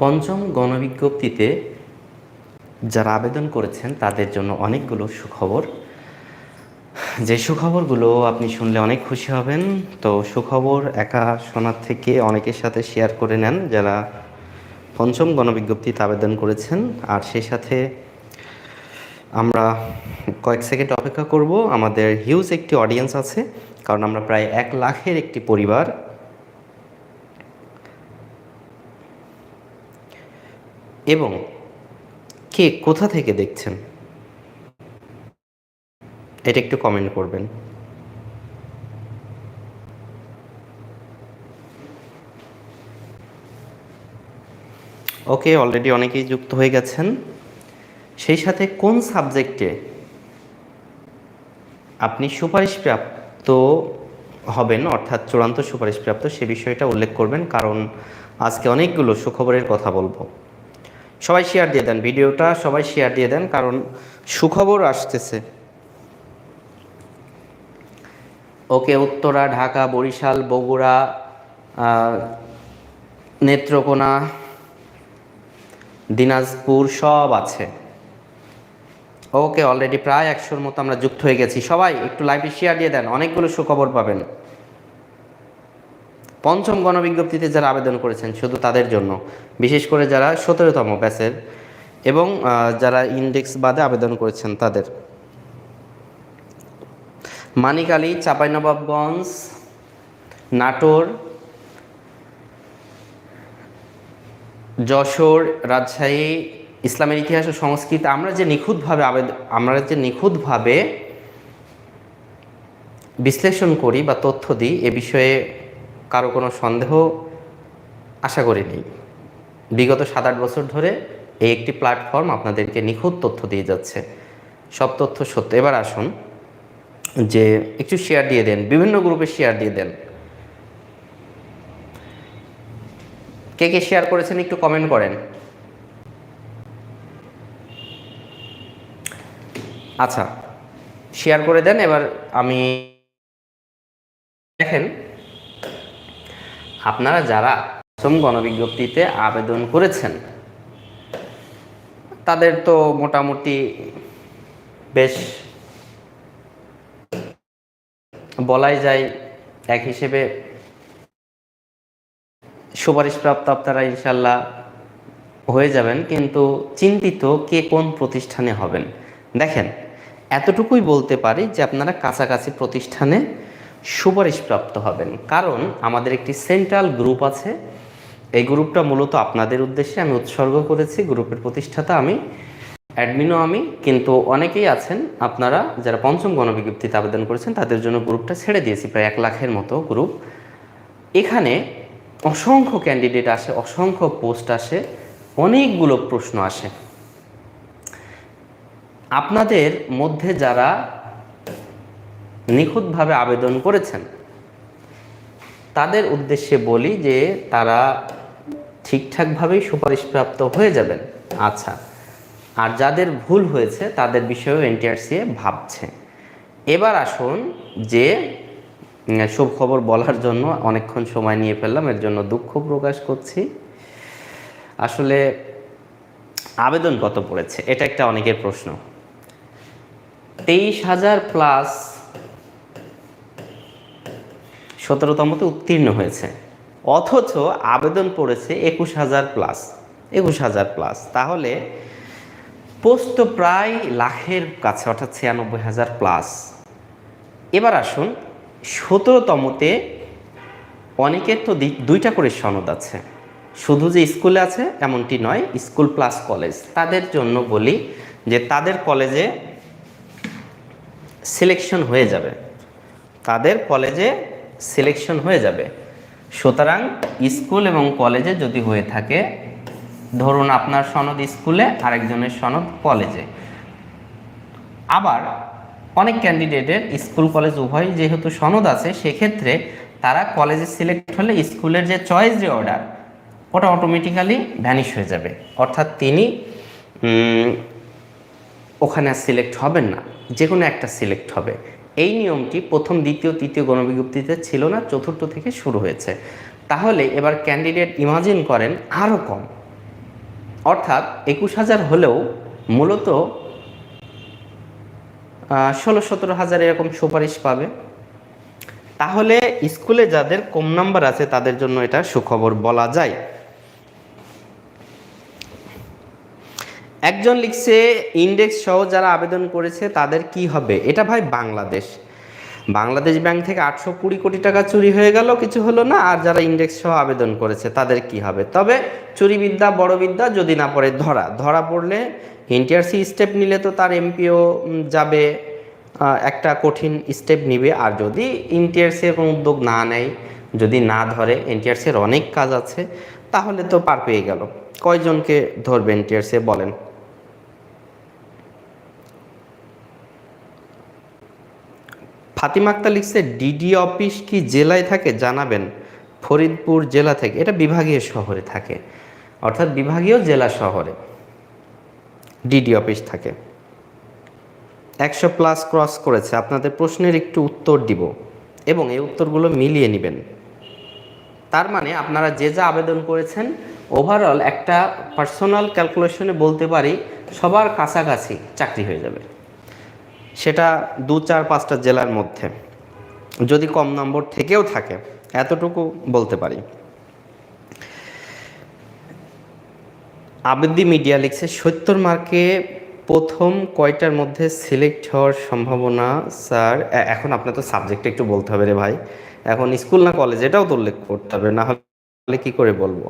পঞ্চম গণবিজ্ঞপ্তিতে যারা আবেদন করেছেন, তাদের জন্য অনেকগুলো সুখবর। যে সুখবরগুলো আপনি শুনলে অনেক খুশি হবেন। তো সুখবর একা শোনার থেকে অনেকের সাথে শেয়ার করে নেন যারা পঞ্চম গণবিজ্ঞপ্তিতে আবেদন করেছেন। আর সেই সাথে আমরা কয়েক সেকেন্ড অপেক্ষা করব। আমাদের হিউজ একটি অডিয়েন্স আছে, কারণ আমরা প্রায় এক লাখের একটি পরিবার। এবং কে কোথা থেকে দেখছেন? এটা একটু কমেন্ট করবেন। ওকে অলরেডি অনেকেই যুক্ত হয়ে গেছেন। সেই সাথে কোন সাবজেক্টে আপনি সুপারিশপ্রাপ্ত হবেন, অর্থাৎ চূড়ান্ত সুপারিশপ্রাপ্ত, সে বিষয়টা উল্লেখ করবেন, কারণ আজকে অনেকগুলো সুখবরের কথা বলব। সবাই শেয়ার দিয়ে দেন, ভিডিওটা সবাই শেয়ার দিয়ে দেন, কারণ সুখবর আসতেছে। ওকে উত্তরা, ঢাকা, বরিশাল, বগুড়া নেত্রকোনা, দিনাজপুর সব আছে। ওকে অলরেডি প্রায় একশোর মতো আমরা যুক্ত হয়ে গেছি। সবাই একটু লাইভে শেয়ার দিয়ে দেন, অনেকগুলো সুখবর পাবেন। পঞ্চম গণবিজ্ঞপ্তিতে যারা আবেদন করেছেন শুধু তাদের জন্য, বিশেষ করে যারা সতেরোতম ব্যাচের এবং যারা ইন্ডেক্স বাদে আবেদন করেছেন তাদের। মানিকালী, চাঁপাইনবাবগঞ্জ, নাটোর, যশোর, রাজশাহী, ইসলামের ইতিহাস ও সংস্কৃতি, আমরা যে নিখুঁতভাবে আবেদন আমরা যে নিখুঁতভাবে বিশ্লেষণ করি বা তথ্য দিই এ বিষয়ে কারও কোনো সন্দেহ আশা করি নেই বিগত সাত আট বছর ধরে এই একটি প্ল্যাটফর্ম আপনাদেরকে নিখুঁত তথ্য দিয়ে যাচ্ছে। সব তথ্য সত্য। এবার আসুন যে একটু শেয়ার দিয়ে দেন, বিভিন্ন গ্রুপে শেয়ার দিয়ে দেন। কে কে শেয়ার করেছেন একটু কমেন্ট করেন। আচ্ছা শেয়ার করে দেন। এবার আমি দেখেন আপনারা যারা শ্রম গণবিজ্ঞপ্তিতে আবেদন করেছেন, তাদের তো মোটামুটি বেশ বলাই যায় এক হিসেবে সুপারিশপ্রাপ্ত আপনারা ইনশাল্লাহ হয়ে যাবেন, কিন্তু চিন্তিত কে কোন প্রতিষ্ঠানে হবেন। দেখেন, এতটুকুই বলতে পারি যে আপনারা কাছাকাছি প্রতিষ্ঠানে সুপারিশপ্রাপ্ত হবেন। কারণ আমাদের একটি সেন্ট্রাল গ্রুপ আছে। এই গ্রুপটা মূলত আপনাদের উদ্দেশ্যে আমি উৎসর্গ করেছি। গ্রুপের প্রতিষ্ঠাতা আমি, অ্যাডমিনও আমি, কিন্তু অনেকেই আছেন। আপনারা যারা পঞ্চম গণবিজ্ঞপ্তিতে আবেদন করেছেন, তাদের জন্য গ্রুপটা ছেড়ে দিয়েছি, প্রায় এক লাখের মতো গ্রুপ। এখানে অসংখ্য ক্যান্ডিডেট আসে, অসংখ্য পোস্ট আসে, অনেকগুলো প্রশ্ন আসে। আপনাদের মধ্যে যারা নিখুঁতভাবে আবেদন করেছেন। তাদের উদ্দেশ্যে বলি যে তারা ঠিকঠাকভাবেই সুপারিশপ্রাপ্ত হয়ে যাবেন। আচ্ছা আর যাদের ভুল হয়েছে তাদের বিষয়েও এনটিআরসিএ ভাবছে। এবার আসুন যে শুভ খবর বলার জন্য অনেকক্ষণ সময় নিয়ে ফেললাম, এর জন্য দুঃখ প্রকাশ করছি। আসলে আবেদন কত পড়েছে? এটা একটা অনেকের প্রশ্ন। তেইশ হাজার প্লাস সতেরোতমতে উত্তীর্ণ হয়েছে। অথচ আবেদন পড়েছে একুশ হাজার প্লাস একুশ হাজার প্লাস তাহলে পোস্ট প্রায় লাখের কাছে, অর্থাৎ ছিয়ানব্বই হাজার প্লাস এবার আসুন সতেরোতমতে অনেকের তো দুইটা করে সনদ আছে। শুধু যে স্কুলে আছে, এমনটি নয়, স্কুল প্লাস কলেজ তাদের জন্য বলি যে তাদের কলেজে সিলেকশন হয়ে যাবে। তাদের কলেজে সিলেকশন হয়ে যাবে। সুতরাং স্কুল এবং কলেজে যদি হয়ে থাকে, ধরুন আপনার সনদ স্কুলে, আরেকজনের সনদ কলেজে। আবার অনেক ক্যান্ডিডেটের স্কুল, কলেজ উভয় যেহেতু সনদ আছে, সেক্ষেত্রে তারা কলেজে সিলেক্ট হলে স্কুলের যে চয়েস, যে অর্ডার, ওটা অটোমেটিক্যালি ভ্যানিশ হয়ে যাবে। অর্থাৎ তিনি ওখানে সিলেক্ট হবেন না। যে কোনো একটা সিলেক্ট হবে। এই নিয়মটি প্রথম, দ্বিতীয়, তৃতীয় গণবিজ্ঞপ্তিতে ছিল না, চতুর্থ থেকে শুরু হয়েছে। তাহলে এবার ক্যান্ডিডেট ইমাজিন করেন আরও কম। অর্থাৎ একুশ হাজার হলেও মূলত ষোলো, সতেরো হাজার এরকম সুপারিশ পাবে। তাহলে স্কুলে যাদের কম নাম্বার আছে তাদের জন্য এটা সুখবর বলা যায়। একজন লিখছে, ইন্ডেক্স সহ যারা আবেদন করেছে তাদের কি হবে? এটা ভাই বাংলাদেশ। বাংলাদেশ ব্যাংক থেকে আটশো কুড়ি কোটি টাকা চুরি হয়ে গেল, কিছু হলো না, আর যারা ইন্ডেক্স সহ আবেদন করেছে তাদের কি হবে? তবে চুরি বিদ্যা বড় বিদ্যা যদি না পড়ে, ধরা। ধরা পড়লে এনটিআরসি স্টেপ নিলে তো তার এমপিও যাবে একটা কঠিন স্টেপ নিবে। আর যদি এনটিআরসি এরকম উদ্যোগ না নেয়, যদি না ধরে এনটিআরসির অনেক কাজ আছে, তাহলে তো পার পেয়ে গেল। কয়জনকে ধরবে এনটিআরসি বলেন? ফাতিমা আক্তার লিখছে, ডিডি অফিস কি জেলায় থাকে? জানাবেন, ফরিদপুর জেলা থেকে। এটা বিভাগীয় শহরে থাকে, অর্থাৎ বিভাগীয় জেলা শহরে ডিডি অফিস থাকে। একশো প্লাস ক্রস করেছে, আপনাদের প্রশ্নের একটু উত্তর দিব এবং এই উত্তরগুলো মিলিয়ে নেবেন। তার মানে আপনারা যে যা আবেদন করেছেন ওভারঅল একটা পার্সোনাল ক্যালকুলেশনে বলতে পারি, সবার কাছাকাছি চাকরি হয়ে যাবে। সেটা দু চার পাঁচটা জেলার মধ্যে, যদি কম নম্বর থেকেও থাকে, এতটুকু বলতে পারি। আবেদি মিডিয়া লিখছে, সত্তর মার্কে প্রথম কয়টার মধ্যে সিলেক্ট হওয়ার সম্ভাবনা, স্যার? এখন আপনার তো সাবজেক্ট একটু বলতে হবে রে ভাই। এখন স্কুল না কলেজ, এটাও তো উল্লেখ করতে হবে, না হলে কি করে বলব?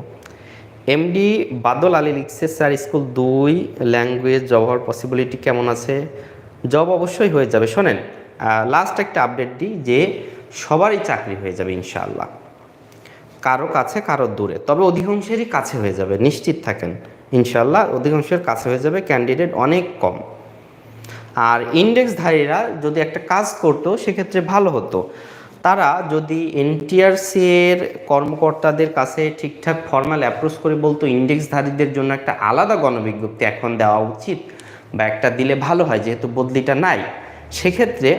এমডি বাদল আলী লিখছে, স্যার, স্কুল দুই, ল্যাঙ্গুয়েজ জব হওয়ার পসিবিলিটি কেমন আছে? জব অবশ্যই হয়ে যাবে। শোনেন লাস্ট একটা আপডেট দিই যে সবারই চাকরি হয়ে যাবে ইনশাআল্লাহ। কারও কাছে, কারও দূরে। তবে অধিকাংশেরই কাছে হয়ে যাবে, নিশ্চিত থাকেন। ইনশাল্লাহ অধিকাংশের কাছে হয়ে যাবে ক্যান্ডিডেট অনেক কম। আর ইন্ডেক্সধারীরা যদি একটা কাজ করতো, সেক্ষেত্রে ভালো হতো। তারা যদি এনটিআরসি এর কর্মকর্তাদের কাছে ঠিকঠাক ফর্মাল অ্যাপ্রোচ করে বলতো ইন্ডেক্সধারীদের জন্য একটা আলাদা গণবিজ্ঞপ্তি এখন দেওয়া উচিত। বা একটা দিলে ভালো হয়, যেহেতু বদলিটা নাই, সেক্ষেত্রে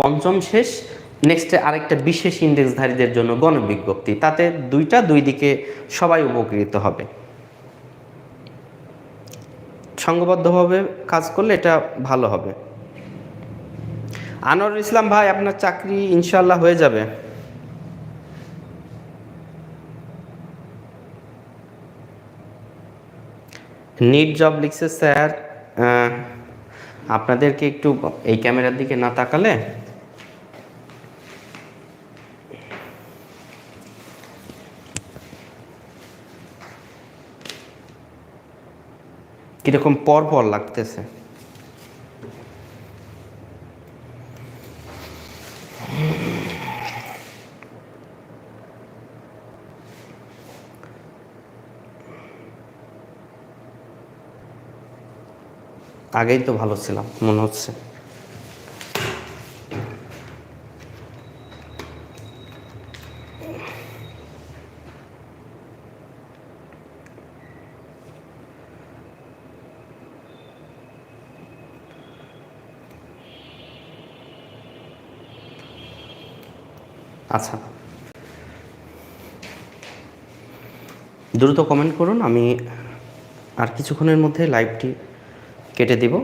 পঞ্চম শেষ নেক্সটে আরেকটা বিশেষ ইন্ডেক্সধারীদের জন্য গণবিজ্ঞপ্তি, তাতে দুইটা দুই দিকে সবাই উপকৃত হবে। সংঘবদ্ধভাবে কাজ করলে এটা ভালো হবে। আনোয়ারুল ইসলাম ভাই, আপনার চাকরি ইনশাল্লাহ হয়ে যাবে। নিট জব লিখছে স্যার। আপনাদেরকে একটু এই ক্যামেরার দিকে না তাকালে? কীরকম পর পর লাগতেছে। আগেই তো ভালো ছিলাম, মনে হচ্ছে। আচ্ছা। দ্রুত কমেন্ট করুন, আমি আর কিছুক্ষণের মধ্যে লাইভটি কেটে দিব।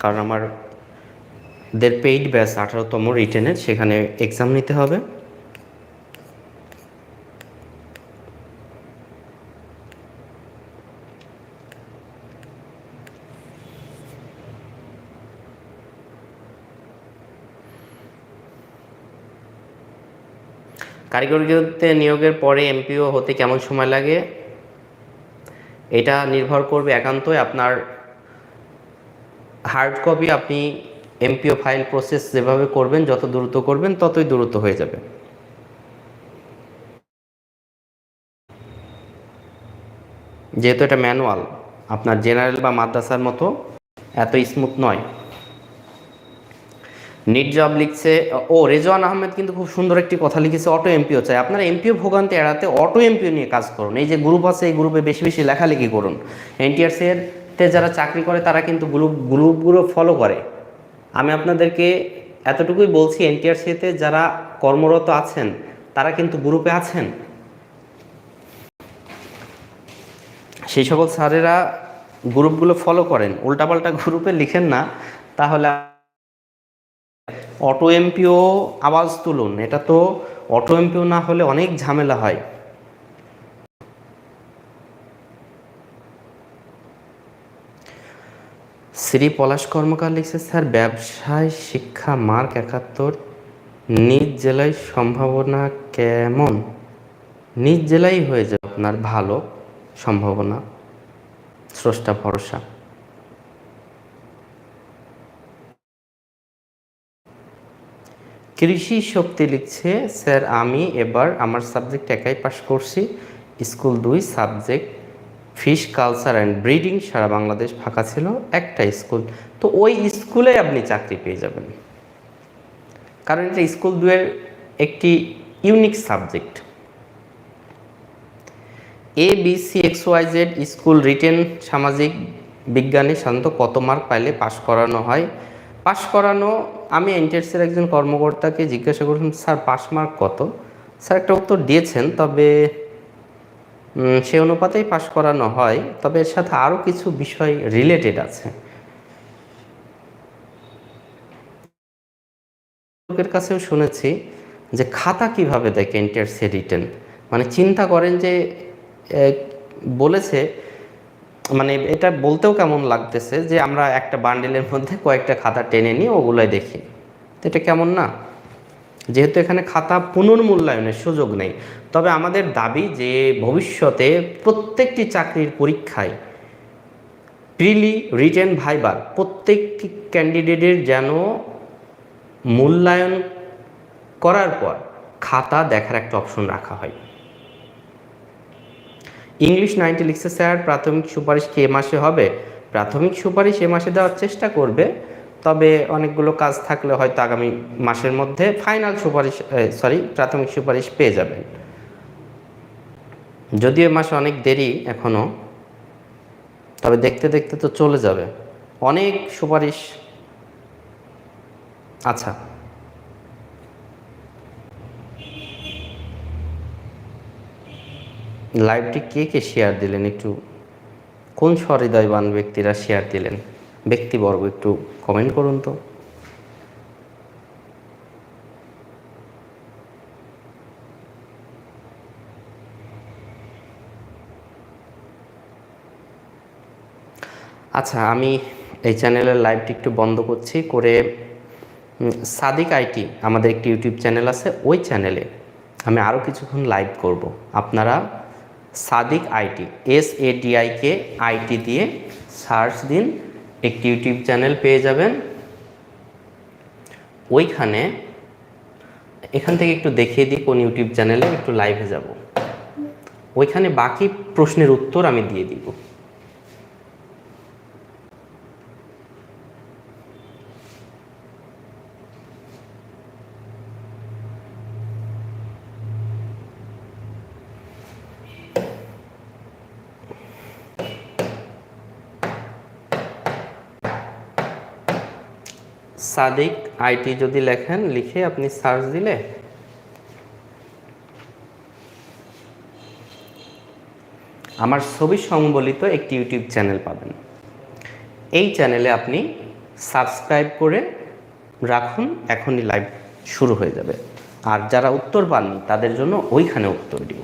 কারণ আমার দের পেইড ব্যাচ আঠারোতম রিটেনের সেখানে এক্সাম নিতে হবে। কারিগরিতে নিয়োগের পরে এমপিও হতে কেমন সময় লাগে? এটা নির্ভর করবে একান্তই আপনার হার্ড কপি আপনি এমপিও ফাইল প্রসেস যেভাবে করবেন, যত দ্রুত করবেন, ততই দ্রুত হয়ে যাবে। যেহেতু এটা ম্যানুয়াল আপনার জেনারেল বা মাদ্রাসার মতো, এত স্মুথ নয়। নিট জব লিখছে, ও রেজওয়ান আহমেদ কিন্তু খুব সুন্দর একটি কথা লিখেছে অটো এমপিও চাই। আপনারা এমপিও ভোগান্তি এড়াতে অটো এমপিও নিয়ে কাজ করুন। এই যে গ্রুপ আছে, এই গ্রুপে বেশি বেশি লেখালেখি করুন। এনটিআরসি এর তে যারা চাকরি করে, তারা কিন্তু গ্রুপ, গ্রুপগুলো ফলো করে। আমি আপনাদেরকে এতটুকুই বলছি এনটিআরসিতে যারা কর্মরত আছেন, তারা কিন্তু গ্রুপে আছেন। সেই সকল স্যারেরা গ্রুপগুলো ফলো করেন। উল্টাপাল্টা গ্রুপে লিখেন না, তাহলে অটো এমপিও আওয়াজ তুলুন। এটা তো অটো এমপিও না হলে অনেক ঝামেলা হয়। শ্রী পলাশ কর্মকার লিখছে, স্যার, ব্যবসায় শিক্ষা মার্ক একাত্তর, নিজ জেলায় সম্ভাবনা কেমন? নিজ জেলায় হয়ে যাবে আপনার ভালো সম্ভাবনা, স্রষ্টা ভরসা। কৃষি শক্তি লিখছে, স্যার, আমি এবার আমার সাবজেক্ট একাই পাশ করছি। স্কুল দুই subject fish culture and breeding সারা বাংলাদেশ ফাঁকা ছিল একটা স্কুল। তো ওই স্কুলে আপনি চাকরি পেয়ে যাবেন। কারণ এটা স্কুল দুয়ের একটি unique subject. A B C X Y Z school written সামাজিক বিজ্ঞানে সাধারণত কত মার্ক পাইলে পাশ করানো হয়? পাশ করানো, আমি এনটিএসের একজন কর্মকর্তাকে জিজ্ঞাসা করলাম স্যার পাস মার্ক কত? স্যার, একটা উত্তর দিয়েছেন, তবে সে অনুপাতেই পাশ করানো হয়, তবে এর সাথে আরও কিছু বিষয় রিলেটেড আছে। লোকের কাছেও শুনেছি যে খাতা কীভাবে দেখে এনটিআরসি রিটেন মানে চিন্তা করেন যে বলেছে মানে এটা বলতেও কেমন লাগতেছে যে আমরা একটা বান্ডেলের মধ্যে কয়েকটা খাতা টেনে নিয়ে ওগুলোই দেখি। তো এটা কেমন না? যেহেতু এখানে খাতা পুনর্মূল্যায়নের সুযোগ নেই, তবে আমাদের দাবি যে ভবিষ্যতে প্রত্যেকটি চাকরির পরীক্ষায় প্রিলি, রিটেন, ভাইবার প্রত্যেকটি ক্যান্ডিডেটের যেন মূল্যায়ন করার পর খাতা দেখার একটা অপশন রাখা হয়। ইংলিশ নাইনটি লিখছে, স্যার, প্রাথমিক সুপারিশ কি মাসে হবে? প্রাথমিক সুপারিশ এ মাসে দেওয়ার চেষ্টা করবে তবে অনেকগুলো কাজ থাকলে হয়তো আগামী মাসের মধ্যে ফাইনাল সুপারিশ সরি প্রাথমিক সুপারিশ পেয়ে যাবেন। যদিও এ মাসে অনেক দেরি এখনও তবে দেখতে দেখতে তো চলে যাবে। অনেক সুপারিশ আচ্ছা। লাইভটি কে কে শেয়ার দিলেন একটু? কোন সহৃদয়বান ব্যক্তিরা শেয়ার দিলেন? ব্যক্তিবর্গ, একটু কমেন্ট করুন তো। আচ্ছা আমি এই চ্যানেলের লাইভটি একটু বন্ধ করছি, করে সাদিক আইটি আমাদের একটি ইউটিউব চ্যানেল আছে, ওই চ্যানেলে আমি আরও কিছুক্ষণ লাইভ করব। আপনারা Sadiq IT S A K IT দিয়ে সার্চ দিন। একটি ইউটিউব চ্যানেল পেয়ে যাবেন। ওইখানে এখান থেকে একটু দেখিয়ে দিই কোন ইউটিউব চ্যানেলে একটু লাইভে যাব। ওইখানে বাকি প্রশ্নের উত্তর আমি দিয়ে দিব। সাদিক আইটি যদি লেখেন, লিখে আপনি সার্চ দিলে আমার ছবি সংবলিত একটি ইউটিউব চ্যানেল পাবেন। এই চ্যানেলে আপনি সাবস্ক্রাইব করে রাখুন, এখনই লাইভ শুরু হয়ে যাবে। আর যারা উত্তর পাননি, তাদের জন্য ওইখানে উত্তর দিব।